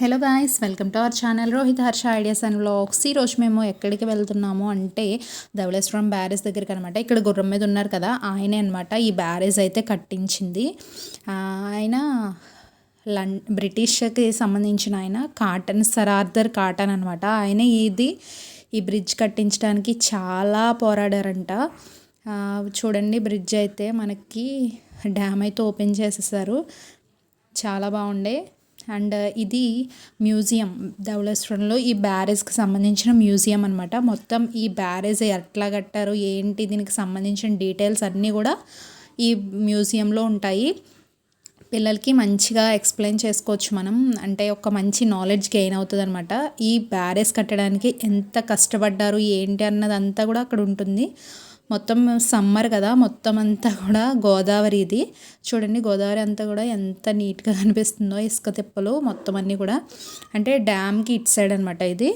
Hello guys welcome to our channel Rohit Harsha ideas and vlogs ఈరోజు మేము ఎక్కడికి వెళ్తున్నాము అంటే ధవళేశ్వరం బ్యారేజ్ దగ్గరికి అనమాట ఇక్కడ గుర్రం మీద ఉన్నారు కదా ఆయనే అనమాట ఈ బ్యారేజ్ అయితే కట్టించింది. ఆయన లం బ్రిటిష్కి సంబంధించిన ఆయన కాటన్ సరార్దర్ కాటన్ అనమాట ఆయన ఇది ఈ బ్రిడ్జ్ కట్టించడానికి చాలా పోరాడారంట. చూడండి బ్రిడ్జ్ అయితే మనకి డ్యామ్ అయితే ఓపెన్ చేసేసారు. చాలా బాగుండే. అండ్ ఇది మ్యూజియం ధవళేశ్వరంలో ఈ బ్యారేజ్కి సంబంధించిన మ్యూజియం అనమాట మొత్తం ఈ బ్యారేజ్ ఎట్లా కట్టారు ఏంటి దీనికి సంబంధించిన డీటెయిల్స్ అన్నీ కూడా ఈ మ్యూజియంలో ఉంటాయి. పిల్లలకి మంచిగా ఎక్స్ప్లెయిన్ చేసుకోవచ్చు మనం. అంటే ఒక మంచి నాలెడ్జ్ గెయిన్ అవుతుంది అనమాట ఈ బ్యారేజ్ కట్టడానికి ఎంత కష్టపడ్డారు ఏంటి అన్నదంతా కూడా అక్కడ ఉంటుంది. మొత్తం సమ్మర్ కదా మొత్తం అంతా కూడా గోదావరి ఇది. చూడండి గోదావరి అంతా కూడా ఎంత నీట్గా కనిపిస్తుందో ఇసుక తిప్పలు మొత్తం అన్నీ కూడా. అంటే డ్యామ్కి ఇటు సైడ్ అనమాట ఇది.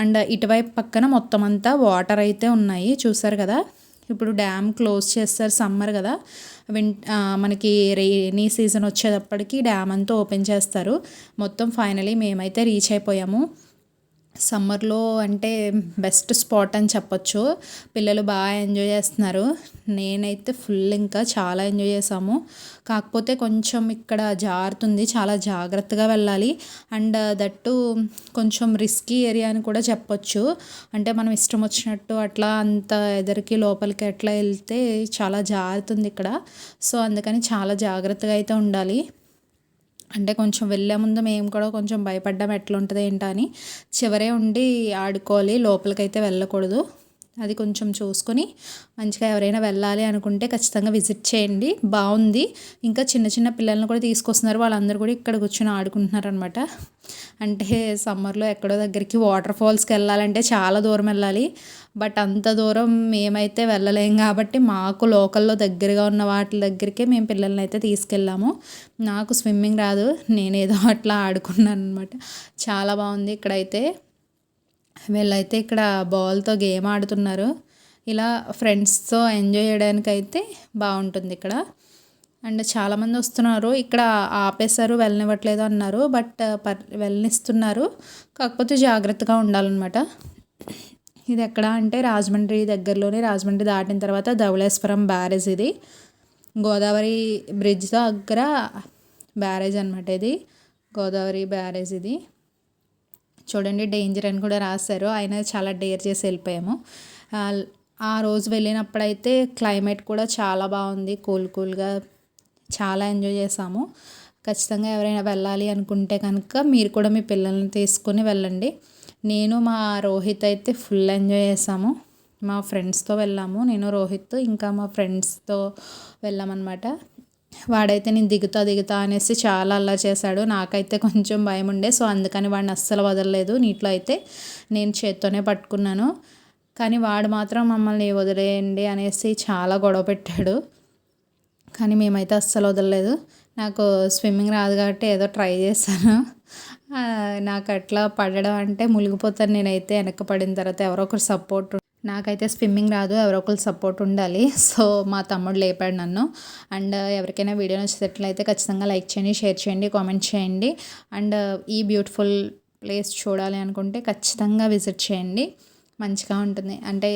అండ్ ఇటువైపు పక్కన మొత్తం అంతా వాటర్ అయితే ఉన్నాయి చూసారు కదా. ఇప్పుడు డ్యామ్ క్లోజ్ చేస్తారు సమ్మర్ కదా. విన్ మనకి రెయినీ సీజన్ వచ్చేటప్పటికి డ్యామ్ అంతా ఓపెన్ చేస్తారు. మొత్తం ఫైనలీ మేమైతే రీచ్ అయిపోయాము. సమ్మర్లో అంటే బెస్ట్ స్పాట్ అని చెప్పొచ్చు. పిల్లలు బాగా ఎంజాయ్ చేస్తున్నారు. నేనైతే ఫుల్ ఇంకా చాలా ఎంజాయ్ చేసాము కాకపోతే కొంచెం ఇక్కడ జారుతుంది. చాలా జాగ్రత్తగా వెళ్ళాలి. అండ్ దట్టు కొంచెం రిస్కీ ఏరియా అని కూడా చెప్పొచ్చు. అంటే మనం ఇష్టం వచ్చినట్టు అట్లా అంత ఎదరికి లోపలికి అట్లా వెళ్తే చాలా జారుతుంది ఇక్కడ. సో అందుకని చాలా జాగ్రత్తగా అయితే ఉండాలి. అంటే కొంచెం వెళ్ళే ముందు మేము కూడా కొంచెం భయపడ్డాం ఎట్లా ఉంటుంది ఏంటా అని చివరే ఉండి ఆడుకోవాలి లోపలికైతే వెళ్ళకూడదు. అది కొంచెం చూసుకొని మంచిగా ఎవరైనా వెళ్ళాలి అనుకుంటే ఖచ్చితంగా విజిట్ చేయండి. బాగుంది. ఇంకా చిన్న చిన్న పిల్లల్ని కూడా తీసుకొస్తున్నారు. వాళ్ళందరూ కూడా ఇక్కడ కూర్చొని ఆడుకుంటున్నారు అనమాట అంటే సమ్మర్లో ఎక్కడో దగ్గరికి వాటర్ ఫాల్స్కి వెళ్ళాలంటే చాలా దూరం వెళ్ళాలి. బట్ అంత దూరం మేమైతే వెళ్ళలేం కాబట్టి మాకు లోకల్లో దగ్గరగా ఉన్న వాటి దగ్గరికే మేము పిల్లల్ని అయితే తీసుకెళ్ళాము. నాకు స్విమ్మింగ్ రాదు. నేనేదో అట్లా ఆడుకున్నాను అనమాట చాలా బాగుంది ఇక్కడైతే. వీళ్ళైతే ఇక్కడ బాల్తో గేమ్ ఆడుతున్నారు. ఇలా ఫ్రెండ్స్తో ఎంజాయ్ చేయడానికి అయితే బాగుంటుంది ఇక్కడ. అండ్ చాలామంది వస్తున్నారు. ఇక్కడ ఆపేశారు వెళ్ళనివ్వట్లేదు అన్నారు బట్ పర్ వెళ్ళనిస్తున్నారు. కాకపోతే జాగ్రత్తగా ఉండాలన్నమాట. ఇది ఎక్కడ అంటే రాజమండ్రి దగ్గరలోనే రాజమండ్రి దాటిన తర్వాత ధవళేశ్వరం బ్యారేజ్ ఇది. గోదావరి బ్రిడ్జ్ దగ్గర బ్యారేజ్ అనమాట ఇది. గోదావరి బ్యారేజ్ ఇది. చూడండి డేంజర్ అని కూడా రాశారు. ఆయన చాలా డేర్ చేసి వెళ్ళిపోయాము. ఆ రోజు వెళ్ళినప్పుడైతే క్లైమేట్ కూడా చాలా బాగుంది. కూల్ కూల్గా చాలా ఎంజాయ్ చేసాము ఖచ్చితంగా ఎవరైనా వెళ్ళాలి అనుకుంటే కనుక మీరు కూడా మీ పిల్లల్ని తీసుకొని వెళ్ళండి. నేను మా రోహిత్ అయితే ఫుల్ ఎంజాయ్ చేసాము మా ఫ్రెండ్స్తో వెళ్ళాము. నేను రోహిత్ ఇంకా మా ఫ్రెండ్స్తో వెళ్ళామన్నమాట. వాడైతే నేను దిగుతా దిగుతా అనేసి చాలా అలా చేశాడు. నాకైతే కొంచెం భయం ఉండే సో అందుకని వాడిని అస్సలు వదలలేదు. నీటిలో అయితే నేను చేత్తోనే పట్టుకున్నాను. కానీ వాడు మాత్రం మమ్మల్ని వదిలేయండి అనేసి చాలా గొడవ పెట్టాడు. కానీ మేమైతే అస్సలు వదలలేదు. నాకు స్విమ్మింగ్ రాదు కాబట్టి ఏదో ట్రై చేశాను. నాకు అట్లా పడడం అంటే మునిగిపోతాను నేనైతే. వెనక పడిన తర్వాత ఎవరో ఒకరు సపోర్ట్ నాకైతే స్విమ్మింగ్ రాదు ఎవరో ఒకరు సపోర్ట్ ఉండాలి. సో మా తమ్ముడు లేపాడు నన్ను. అండ్ uh, ఎవరికైనా వీడియో నచ్చినట్లయితే ఖచ్చితంగా లైక్ చేయండి షేర్ చేయండి కామెంట్ చేయండి. అండ్ uh, ఈ బ్యూటిఫుల్ ప్లేస్ చూడాలి అనుకుంటే ఖచ్చితంగా విజిట్ చేయండి. మంచిగా ఉంటుంది. అంటే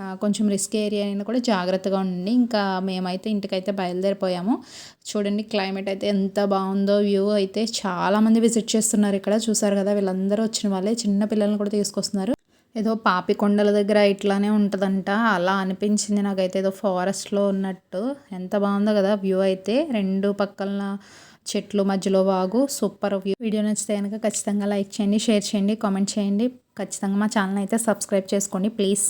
uh, కొంచెం రిస్క్ ఏరియా అయినా కూడా జాగ్రత్తగా ఉండండి. ఇంకా మేమైతే ఇంటికైతే బయలుదేరిపోయాము. చూడండి క్లైమేట్ అయితే ఎంత బాగుందో వ్యూ అయితే. చాలామంది విజిట్ చేస్తున్నారు ఇక్కడ. చూసారు కదా వీళ్ళందరూ వచ్చిన వాళ్ళే. చిన్న పిల్లల్ని కూడా తీసుకొస్తున్నారు. ఏదో పాపి కొండల దగ్గర ఇట్లానే ఉంటుందంట. అలా అనిపించింది నాకైతే. ఏదో ఫారెస్ట్లో ఉన్నట్టు. ఎంత బాగుందో కదా వ్యూ అయితే. రెండు పక్కన చెట్లు మధ్యలో వాగు. సూపర్ వ్యూ వీడియో నచ్చితే కనుక ఖచ్చితంగా లైక్ చేయండి షేర్ చేయండి కామెంట్ చేయండి. ఖచ్చితంగా మా ఛానల్ అయితే సబ్స్క్రైబ్ చేసుకోండి ప్లీజ్